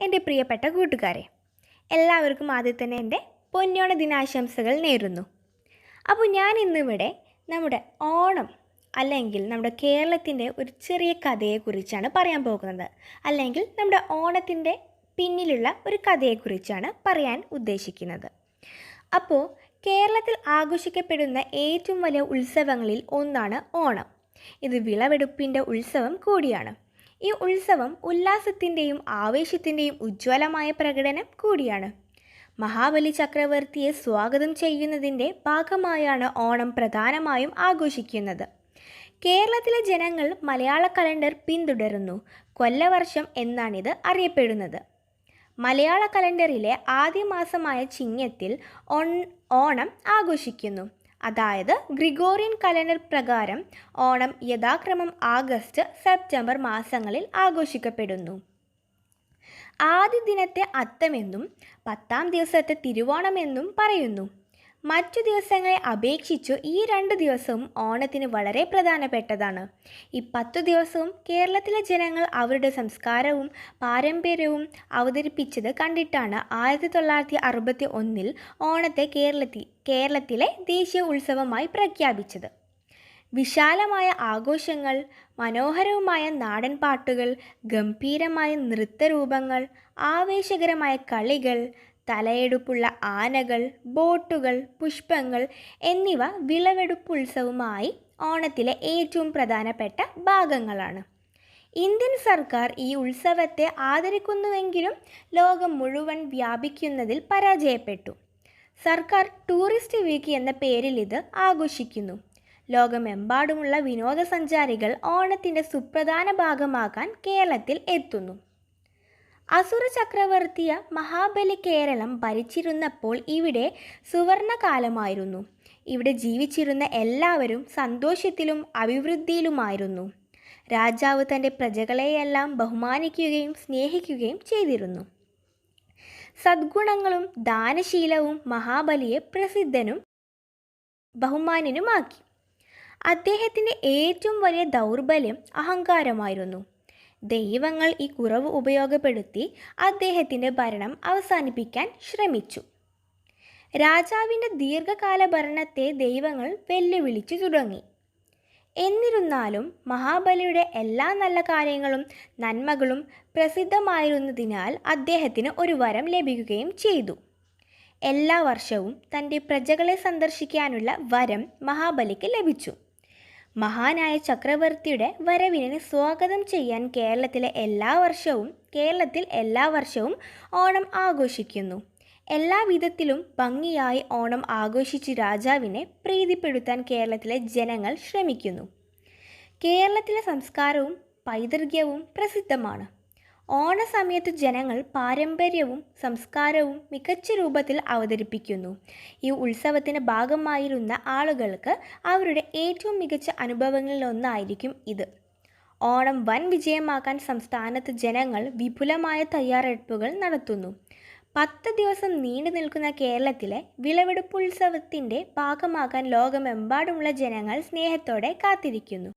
എന്റെ പ്രിയപ്പെട്ട കൂട്ടുകാരെ എല്ലാവർക്കും ആദ്യം തന്നെ എന്റെ പൊന്നോണ ദിനാശംസകൾ നേരുന്നു. അപ്പോൾ ഞാൻ ഇന്നിവിടെ നമ്മുടെ ഓണം അല്ലെങ്കിൽ നമ്മുടെ കേരളത്തിന്റെ ഒരു ചെറിയ കഥയെക്കുറിച്ചാണ് പറയാൻ പോകുന്നത്. അല്ലെങ്കിൽ നമ്മുടെ ഓണത്തിന്റെ പിന്നിലുള്ള ഒരു കഥയെക്കുറിച്ചാണ് പറയാൻ ഉദ്ദേശിക്കുന്നത്. അപ്പോൾ കേരളത്തിൽ ആഘോഷിക്കപ്പെടുന്ന ഏറ്റവും വലിയ ഉത്സവങ്ങളിൽ ഒന്നാണ് ഓണം. ഇത് വിളവെടുപ്പിന്റെ ഉത്സവം കൂടിയാണ്. ഈ ഉത്സവം ഉല്ലാസത്തിന്റെയും ആവേശത്തിന്റെയും ഉജ്ജ്വലമായ പ്രകടനം കൂടിയാണ്. മഹാബലി ചക്രവർത്തിയെ സ്വാഗതം ചെയ്യുന്നതിന്റെ ഭാഗമായാണ് ഓണം പ്രധാനമായും ആഘോഷിക്കുന്നത്. കേരളത്തിലെ ജനങ്ങൾ മലയാള കലണ്ടർ പിന്തുടരുന്നു. കൊല്ലവർഷം എന്നാണിത് അറിയപ്പെടുന്നത്. മലയാള കലണ്ടറിലെ ആദ്യ മാസമായ ചിങ്ങത്തിൽ ഓണം ആഘോഷിക്കുന്നു. അതായത് ഗ്രിഗോറിയൻ കലണ്ടർ പ്രകാരം ഓണം യഥാക്രമം ആഗസ്റ്റ് സെപ്റ്റംബർ മാസങ്ങളിൽ ആഘോഷിക്കപ്പെടുന്നു. ആദ്യ ദിനത്തെ അത്തമെന്നും പത്താം ദിവസത്തെ തിരുവോണമെന്നും പറയുന്നു. മറ്റു ദിവസങ്ങളെ അപേക്ഷിച്ചു ഈ രണ്ട് ദിവസവും ഓണത്തിന് വളരെ പ്രധാനപ്പെട്ടതാണ്. ഈ പത്തു ദിവസവും കേരളത്തിലെ ജനങ്ങൾ അവരുടെ സംസ്കാരവും പാരമ്പര്യവും അവതരിപ്പിച്ചത് കണ്ടിട്ടാണ് ആയിരത്തി തൊള്ളായിരത്തി അറുപത്തി ഒന്നിൽ ഓണത്തെ കേരളത്തിൽ കേരളത്തിലെ ദേശീയ ഉത്സവമായി പ്രഖ്യാപിച്ചത്. വിശാലമായ ആഘോഷങ്ങൾ മനോഹരവുമായ നാടൻ പാട്ടുകൾ ഗംഭീരമായ നൃത്തരൂപങ്ങൾ ആവേശകരമായ കളികൾ തലയെടുപ്പുള്ള ആനകൾ ബോട്ടുകൾ പുഷ്പങ്ങൾ എന്നിവ വിളവെടുപ്പ് ഉത്സവമായി ഓണത്തിലെ ഏറ്റവും പ്രധാനപ്പെട്ട ഭാഗങ്ങളാണ്. ഇന്ത്യൻ സർക്കാർ ഈ ഉത്സവത്തെ ആദരിക്കുന്നുവെങ്കിലും ലോകം മുഴുവൻ വ്യാപിക്കുന്നതിൽ പരാജയപ്പെട്ടു. സർക്കാർ ടൂറിസ്റ്റ് വീക്ക് എന്ന പേരിൽ ഇത് ആഘോഷിക്കുന്നു. ലോകമെമ്പാടുമുള്ള വിനോദസഞ്ചാരികൾ ഓണത്തിന്റെ സുപ്രധാന ഭാഗമാകാൻ കേരളത്തിൽ എത്തുന്നു. അസുര ചക്രവർത്തിയ മഹാബലി കേരളം ഭരിച്ചിരുന്നപ്പോൾ ഇവിടെ സുവർണകാലമായിരുന്നു. ഇവിടെ ജീവിച്ചിരുന്ന എല്ലാവരും സന്തോഷത്തിലും അഭിവൃദ്ധിയിലുമായിരുന്നു. രാജാവ് തന്റെ പ്രജകളെയെല്ലാം ബഹുമാനിക്കുകയും സ്നേഹിക്കുകയും ചെയ്തിരുന്നു. സദ്ഗുണങ്ങളും ദാനശീലവും മഹാബലിയെ പ്രസിദ്ധനും ബഹുമാനനുമാക്കി. അദ്ദേഹത്തിന്റെ ഏറ്റവും വലിയ ദൗർബല്യം അഹങ്കാരമായിരുന്നു. ദൈവങ്ങൾ ഈ കുറവ് ഉപയോഗപ്പെടുത്തി അദ്ദേഹത്തിന്റെ ഭരണം അവസാനിപ്പിക്കാൻ ശ്രമിച്ചു. രാജാവിന്റെ ദീർഘകാല ഭരണത്തെ ദൈവങ്ങൾ വെല്ലുവിളിച്ചു തുടങ്ങി. എന്നിരുന്നാലും മഹാബലിയുടെ എല്ലാ നല്ല കാര്യങ്ങളും നന്മകളും പ്രസിദ്ധമായിരുന്നതിനാൽ അദ്ദേഹത്തിന് ഒരു വരം ലഭിക്കുകയും ചെയ്തു. എല്ലാ വർഷവും തന്റെ പ്രജകളെ സന്ദർശിക്കാനുള്ള വരം മഹാബലിക്ക് ലഭിച്ചു. മഹാനായ ചക്രവർത്തിയുടെ വരവിനെ സ്വാഗതം ചെയ്യാൻ കേരളത്തിലെ എല്ലാ വർഷവും കേരളത്തിൽ എല്ലാ വർഷവും ഓണം ആഘോഷിക്കുന്നു. എല്ലാ വിധത്തിലും ഭംഗിയായി ഓണം ആഘോഷിച്ച് രാജാവിനെ പ്രീതിപ്പെടുത്താൻ കേരളത്തിലെ ജനങ്ങൾ ശ്രമിക്കുന്നു. കേരളത്തിലെ സംസ്കാരവും പൈതൃകവും പ്രസിദ്ധമാണ്. ഓണസമയത്ത് ജനങ്ങൾ പാരമ്പര്യവും സംസ്കാരവും മികച്ച രൂപത്തിൽ അവതരിപ്പിക്കുന്നു. ഈ ഉത്സവത്തിന് ഭാഗമായിരുന്ന ആളുകൾക്ക് അവരുടെ ഏറ്റവും മികച്ച അനുഭവങ്ങളിലൊന്നായിരിക്കും ഇത്. ഓണം വൻ വിജയമാക്കാൻ സംസ്ഥാനത്ത് ജനങ്ങൾ വിപുലമായ തയ്യാറെടുപ്പുകൾ നടത്തുന്നു. പത്ത് ദിവസം നീണ്ടു നിൽക്കുന്ന കേരളത്തിലെ വിളവെടുപ്പ് ഉത്സവത്തിന്റെ ഭാഗമാകാൻ ലോകമെമ്പാടുമുള്ള ജനങ്ങൾ സ്നേഹത്തോടെ കാത്തിരിക്കുന്നു.